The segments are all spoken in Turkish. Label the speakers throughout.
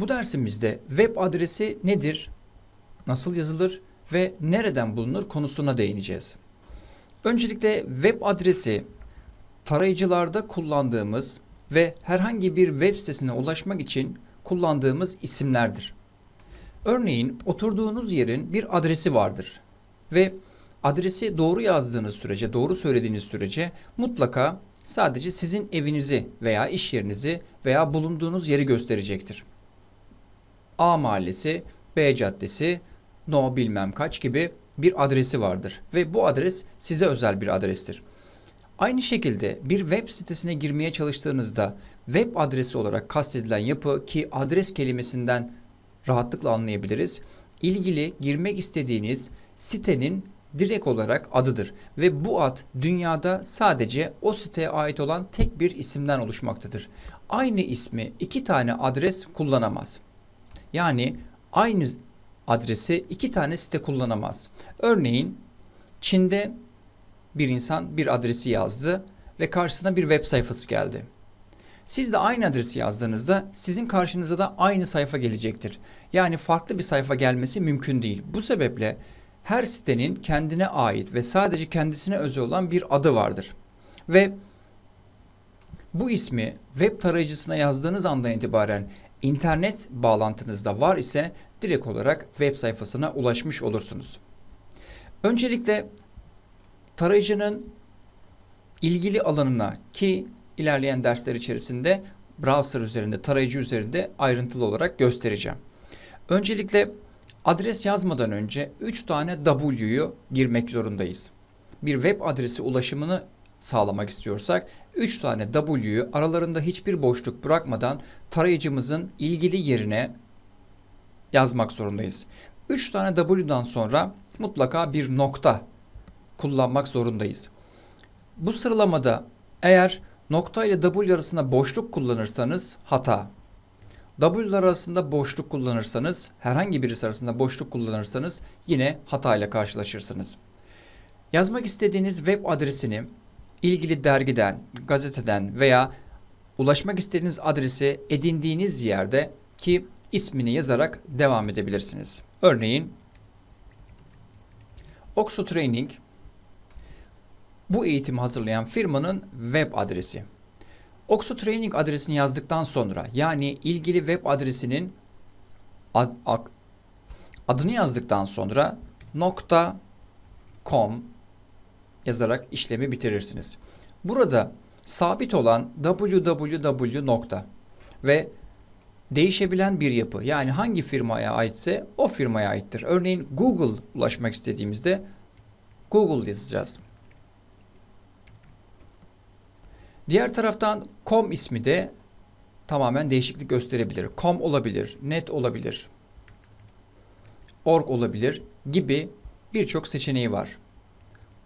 Speaker 1: Bu dersimizde web adresi nedir, nasıl yazılır ve nereden bulunur konusuna değineceğiz. Öncelikle web adresi tarayıcılarda kullandığımız ve herhangi bir web sitesine ulaşmak için kullandığımız isimlerdir. Örneğin oturduğunuz yerin bir adresi vardır ve adresi doğru yazdığınız sürece, doğru söylediğiniz sürece mutlaka sadece sizin evinizi veya iş yerinizi veya bulunduğunuz yeri gösterecektir. A mahallesi, B caddesi, no bilmem kaç gibi bir adresi vardır ve bu adres size özel bir adrestir. Aynı şekilde bir web sitesine girmeye çalıştığınızda web adresi olarak kastedilen yapı ki adres kelimesinden rahatlıkla anlayabiliriz. ilgili girmek istediğiniz sitenin direkt olarak adıdır ve bu ad dünyada sadece o siteye ait olan tek bir isimden oluşmaktadır. Aynı ismi iki tane adres kullanamaz. Yani aynı adresi iki tane site kullanamaz. Örneğin Çin'de bir insan bir adresi yazdı ve karşısına bir web sayfası geldi. Siz de aynı adresi yazdığınızda sizin karşınıza da aynı sayfa gelecektir. Yani farklı bir sayfa gelmesi mümkün değil. Bu sebeple her sitenin kendine ait ve sadece kendisine özel olan bir adı vardır. Ve bu ismi web tarayıcısına yazdığınız andan itibaren internet bağlantınızda var ise direkt olarak web sayfasına ulaşmış olursunuz. Öncelikle tarayıcının ilgili alanına ki ilerleyen dersler içerisinde browser üzerinde, tarayıcı üzerinde ayrıntılı olarak göstereceğim. Öncelikle adres yazmadan önce 3 tane W'yu girmek zorundayız. Bir web adresi ulaşımını sağlamak istiyorsak 3 tane W'yu aralarında hiçbir boşluk bırakmadan tarayıcımızın ilgili yerine yazmak zorundayız. 3 tane W'dan sonra mutlaka bir nokta kullanmak zorundayız. Bu sıralamada eğer nokta ile W arasında boşluk kullanırsanız hata. W arasında boşluk kullanırsanız, herhangi birisi arasında boşluk kullanırsanız yine hata ile karşılaşırsınız. Yazmak istediğiniz web adresini ilgili dergiden, gazeteden veya ulaşmak istediğiniz adresi edindiğiniz yerde ki ismini yazarak devam edebilirsiniz. Örneğin Oxo Training bu eğitimi hazırlayan firmanın web adresi. Oxo Training adresini yazdıktan sonra yani ilgili web adresinin ad, ad, adını yazdıktan sonra nokta .com yazarak işlemi bitirirsiniz. Burada sabit olan www nokta ve değişebilen bir yapı yani hangi firmaya aitse o firmaya aittir. Örneğin Google ulaşmak istediğimizde Google yazacağız. Diğer taraftan com ismi de tamamen değişiklik gösterebilir. Com olabilir, net olabilir, org olabilir gibi birçok seçeneği var.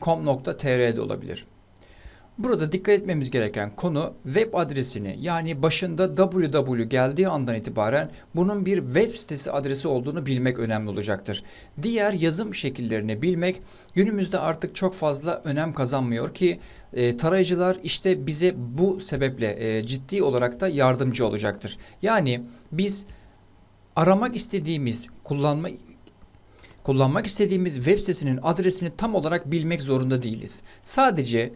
Speaker 1: com.tr'de olabilir. Burada dikkat etmemiz gereken konu web adresini yani başında www geldiği andan itibaren bunun bir web sitesi adresi olduğunu bilmek önemli olacaktır. Diğer yazım şekillerini bilmek günümüzde artık çok fazla önem kazanmıyor ki e, tarayıcılar işte bize bu sebeple e, ciddi olarak da yardımcı olacaktır. Yani biz aramak istediğimiz kullanma kullanmak istediğimiz web sitesinin adresini tam olarak bilmek zorunda değiliz. Sadece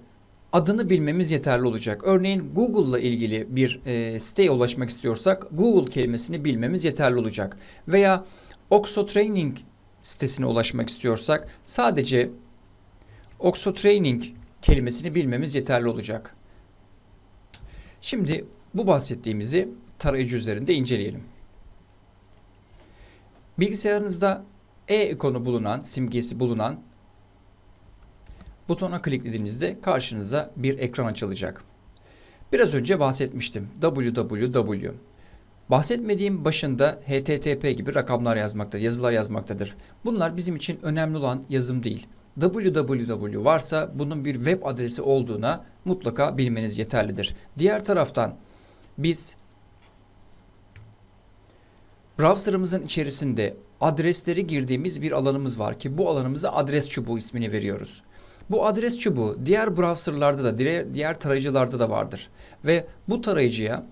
Speaker 1: adını bilmemiz yeterli olacak. Örneğin Google ile ilgili bir e, siteye ulaşmak istiyorsak Google kelimesini bilmemiz yeterli olacak. Veya Oxo Training sitesine ulaşmak istiyorsak sadece Oxo Training kelimesini bilmemiz yeterli olacak. Şimdi bu bahsettiğimizi tarayıcı üzerinde inceleyelim. Bilgisayarınızda e-ikonu bulunan, simgesi bulunan Butona kliklediğinizde karşınıza bir ekran açılacak. Biraz önce bahsetmiştim. www. Bahsetmediğim başında http gibi rakamlar yazmakta, yazılar yazmaktadır. Bunlar bizim için önemli olan yazım değil. www varsa bunun bir web adresi olduğuna mutlaka bilmeniz yeterlidir. Diğer taraftan biz browserımızın içerisinde adresleri girdiğimiz bir alanımız var ki bu alanımıza adres çubuğu ismini veriyoruz. Bu adres çubuğu diğer browserlarda da diğer, tarayıcılarda da vardır. Ve bu tarayıcıya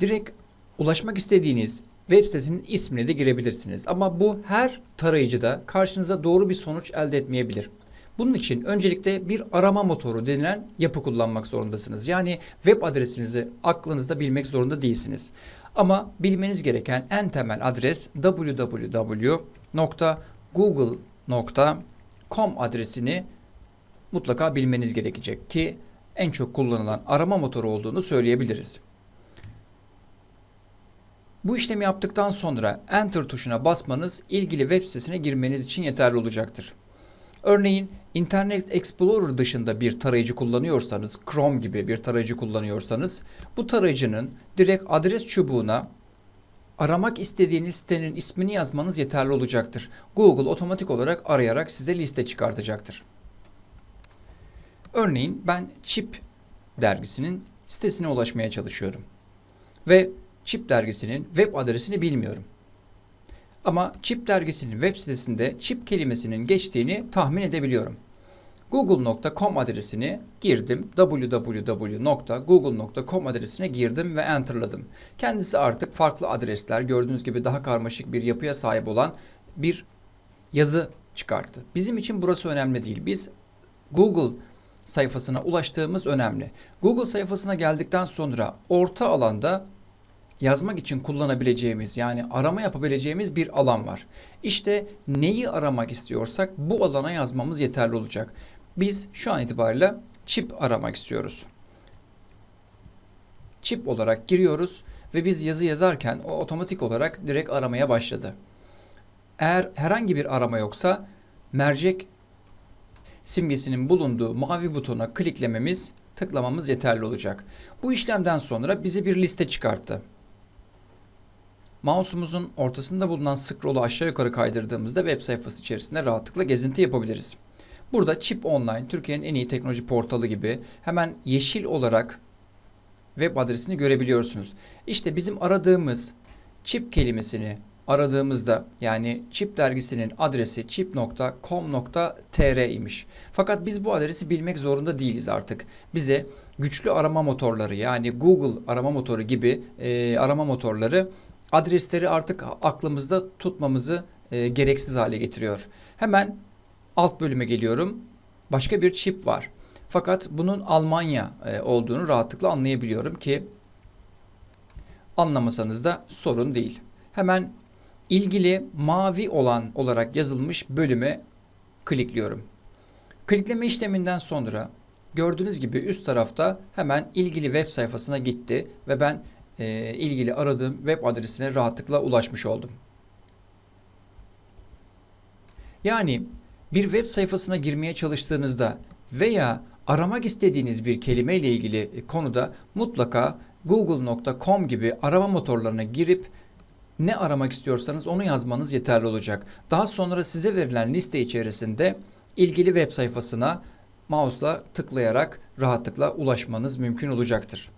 Speaker 1: direkt ulaşmak istediğiniz web sitesinin ismini de girebilirsiniz. Ama bu her tarayıcıda karşınıza doğru bir sonuç elde etmeyebilir. Bunun için öncelikle bir arama motoru denilen yapı kullanmak zorundasınız. Yani web adresinizi aklınızda bilmek zorunda değilsiniz. Ama bilmeniz gereken en temel adres www.google.com adresini mutlaka bilmeniz gerekecek ki en çok kullanılan arama motoru olduğunu söyleyebiliriz. Bu işlemi yaptıktan sonra Enter tuşuna basmanız ilgili web sitesine girmeniz için yeterli olacaktır. Örneğin Internet Explorer dışında bir tarayıcı kullanıyorsanız, Chrome gibi bir tarayıcı kullanıyorsanız, bu tarayıcının direkt adres çubuğuna aramak istediğiniz sitenin ismini yazmanız yeterli olacaktır. Google otomatik olarak arayarak size liste çıkartacaktır. Örneğin ben Chip dergisinin sitesine ulaşmaya çalışıyorum. Ve Chip dergisinin web adresini bilmiyorum. Ama Chip dergisinin web sitesinde Chip kelimesinin geçtiğini tahmin edebiliyorum. Google.com adresini girdim. www.google.com adresine girdim ve enterladım. Kendisi artık farklı adresler gördüğünüz gibi daha karmaşık bir yapıya sahip olan bir yazı çıkarttı. Bizim için burası önemli değil. Biz Google sayfasına ulaştığımız önemli. Google sayfasına geldikten sonra orta alanda yazmak için kullanabileceğimiz yani arama yapabileceğimiz bir alan var. İşte neyi aramak istiyorsak bu alana yazmamız yeterli olacak. Biz şu an itibariyle çip aramak istiyoruz. Çip olarak giriyoruz ve biz yazı yazarken o otomatik olarak direkt aramaya başladı. Eğer herhangi bir arama yoksa mercek simgesinin bulunduğu mavi butona kliklememiz, tıklamamız yeterli olacak. Bu işlemden sonra bize bir liste çıkarttı. Mouse'umuzun ortasında bulunan scroll'u aşağı yukarı kaydırdığımızda web sayfası içerisinde rahatlıkla gezinti yapabiliriz. Burada Chip Online, Türkiye'nin en iyi teknoloji portalı gibi hemen yeşil olarak web adresini görebiliyorsunuz. İşte bizim aradığımız chip kelimesini aradığımızda yani Chip dergisinin adresi chip.com.tr imiş. Fakat biz bu adresi bilmek zorunda değiliz artık. Bize güçlü arama motorları yani Google arama motoru gibi e, arama motorları adresleri artık aklımızda tutmamızı e, gereksiz hale getiriyor. Hemen alt bölüme geliyorum. Başka bir çip var. Fakat bunun Almanya e, olduğunu rahatlıkla anlayabiliyorum ki anlamasanız da sorun değil. Hemen ilgili mavi olan olarak yazılmış bölüme klikliyorum. Klikleme işleminden sonra gördüğünüz gibi üst tarafta hemen ilgili web sayfasına gitti ve ben e, ilgili aradığım web adresine rahatlıkla ulaşmış oldum. Yani bir web sayfasına girmeye çalıştığınızda veya aramak istediğiniz bir kelime ile ilgili konuda mutlaka google.com gibi arama motorlarına girip ne aramak istiyorsanız onu yazmanız yeterli olacak. Daha sonra size verilen liste içerisinde ilgili web sayfasına mouse'la tıklayarak rahatlıkla ulaşmanız mümkün olacaktır.